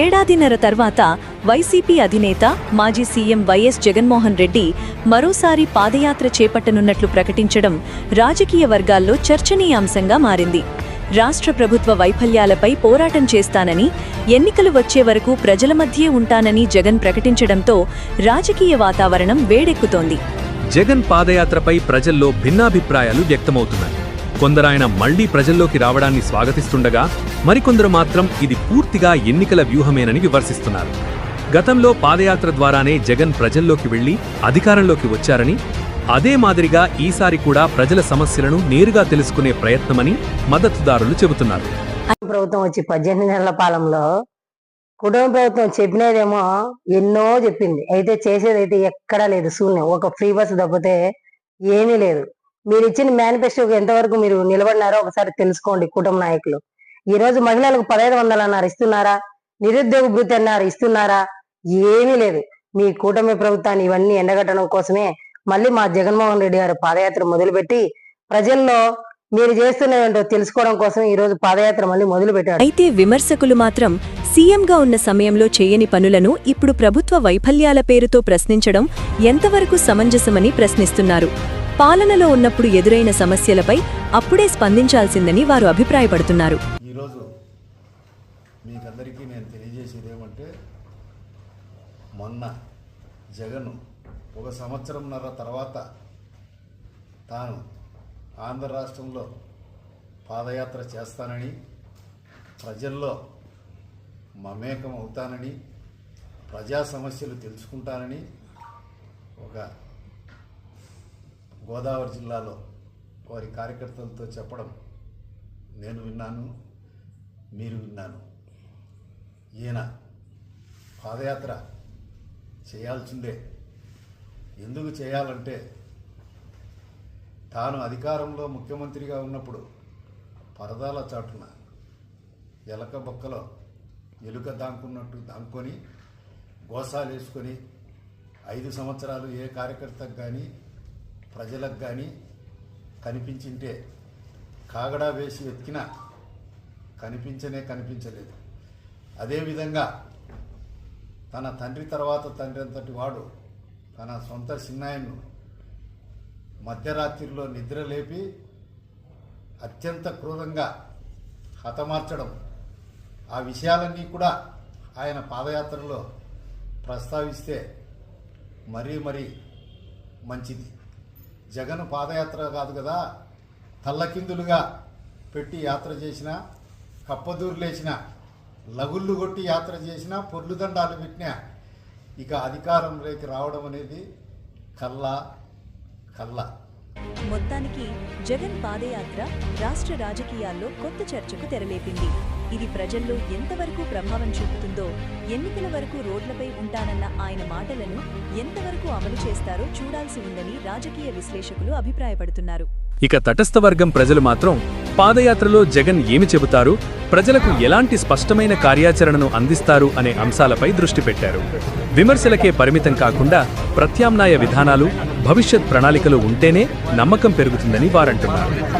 ఏడాదిన్నర తర్వాత వైసీపీ అధినేత మాజీ సీఎం వైఎస్ జగన్మోహన్ రెడ్డి మరోసారి పాదయాత్ర చేపట్టనున్నట్లు ప్రకటించడం రాజకీయ వర్గాల్లో చర్చనీయాంశంగా మారింది. రాష్ట్ర ప్రభుత్వ వైఫల్యాలపై పోరాటం చేస్తానని ఎన్నికలు వచ్చే వరకు ప్రజల మధ్యే ఉంటానని జగన్ ప్రకటించడంతో రాజకీయ వాతావరణం వేడెక్కుతోంది. జగన్ పాదయాత్రపై ప్రజల్లో భిన్నాభిప్రాయాలు వ్యక్తమవుతున్నాయి. కొందరాయన మళ్ళీ ప్రజల్లోకి రావడాన్ని స్వాగతిస్తుండగా మరికొందరు మాత్రం ఇది పూర్తిగా ఎన్నికల వ్యూహమేనని విమర్శిస్తున్నారు. గతంలో పాదయాత్ర ద్వారానే జగన్ ప్రజల్లోకి వెళ్ళి అధికారంలోకి వచ్చారని అదే మాదిరిగా ఈసారి కూడా ప్రజల సమస్యలను నేరుగా తెలుసుకునే ప్రయత్నమని మద్దతుదారులు చెబుతున్నారు. ప్రభుత్వం వచ్చి పద్దెనిమిది నెలల పాలనలో కుటుంబ ప్రభుత్వం చెప్పినదేమో ఎన్నో చెప్పింది. అయితే చేసేది అయితే ఎక్కడా లేదు శూన్యం. ఒక ఫ్రీ బస్ తప్పితే ఏమీ లేదు. మీరు ఇచ్చిన మేనిఫెస్టోకి ఎంతవరకు మీరు నిలబడినారో ఒకసారి తెలుసుకోండి కుటుంబ నాయకులు. ఈ రోజు మహిళలకు పదహైదు వందలు అన్నారు ఇస్తున్నారా? నిరుద్యోగ భృతి అన్నారు ఇస్తున్నారా? ఏమీ లేదు. మీ కూటమి ప్రభుత్వాన్ని ఇవన్నీ ఎండగట్టడం కోసమే మళ్ళీ మా జగన్మోహన్ రెడ్డి గారు పాదయాత్ర మొదలుపెట్టి ప్రజల్లో మీరు చేస్తున్నదేంటో తెలుసుకోవడం కోసం ఈ రోజు పాదయాత్ర మళ్ళీ మొదలు పెట్టారు అయితే విమర్శకులు మాత్రం సీఎంగా ఉన్న సమయంలో చేయని పనులను ఇప్పుడు ప్రభుత్వ వైఫల్యాల పేరుతో ప్రశ్నించడం ఎంతవరకు సమంజసమని ప్రశ్నిస్తున్నారు. పాలనలో ఉన్నప్పుడు ఎదురైన సమస్యలపై అప్పుడే స్పందించాల్సిందని వారు అభిప్రాయపడుతున్నారు. ఈరోజు మీకందరికీ నేను తెలియజేసేది ఏమంటే మొన్న జగన్ ఒక సంవత్సరంన్నర తర్వాత తాను ఆంధ్ర రాష్ట్రంలో పాదయాత్ర చేస్తానని ప్రజల్లో మమేకం అవుతానని ప్రజా సమస్యలు తెలుసుకుంటానని ఒక గోదావరి జిల్లాలో వారి కార్యకర్తలతో చెప్పడం నేను విన్నాను మీరు విన్నాను. ఈయన పాదయాత్ర చేయాల్సిందే. ఎందుకు చేయాలంటే తాను అధికారంలో ముఖ్యమంత్రిగా ఉన్నప్పుడు పరదాల చాటున ఎలక బొక్కలో ఎలుక దాంకున్నట్టు దాంకొని గోసాలు వేసుకొని ఐదు సంవత్సరాలు ఏ కార్యకర్తకు కానీ ప్రజలకు కానీ కనిపించింటే కాగడా వేసి ఎత్తినా కనిపించనే కనిపించలేదు. అదేవిధంగా తన తండ్రి తర్వాత తండ్రి అంతటి వాడు తన సొంత చిన్నాయన్ను మధ్యరాత్రిలో నిద్ర లేపి అత్యంత క్రూరంగా హతమార్చడం ఆ విషయాలన్నీ కూడా ఆయన పాదయాత్రలో ప్రస్తావిస్తే మరీ మరీ మంచిది. జగన్ పాదయాత్ర కాదు కదా తల్లకిందులుగా పెట్టి యాత్ర చేసిన కప్పదూరులేసిన లగుళ్ళు కొట్టి యాత్ర చేసిన పొర్లు దండాలు పెట్టినా ఇక అధికారంలోకి రావడం అనేది కల్లా కల్లా. మొత్తానికి జగన్ పాదయాత్ర రాష్ట్ర రాజకీయాల్లో కొత్త చర్చకు తెరలేపింది ఇది ప్రజల్లో ఎంతవరకు ప్రభావం చూపుతుందో ఎన్నికల వరకు రోడ్లపై ఉంటానన్న ఆయన మాటలను ఎంతవరకు అమలు చేస్తారో చూడాల్సి ఉందని రాజకీయ విశ్లేషకులు అభిప్రాయపడుతున్నారు. ఇక తటస్థ వర్గం ప్రజలు మాత్రం పాదయాత్రలో జగన్ ఏమి చెబుతారు? ప్రజలకు ఎలాంటి స్పష్టమైన కార్యాచరణను అందిస్తారు అనే అంశాలపై దృష్టి పెట్టారు. విమర్శలకే పరిమితం కాకుండా ప్రత్యామ్నాయ విధానాలు భవిష్యత్ ప్రణాళికలు ఉంటేనే నమ్మకం పెరుగుతుందని వారంటున్నారు.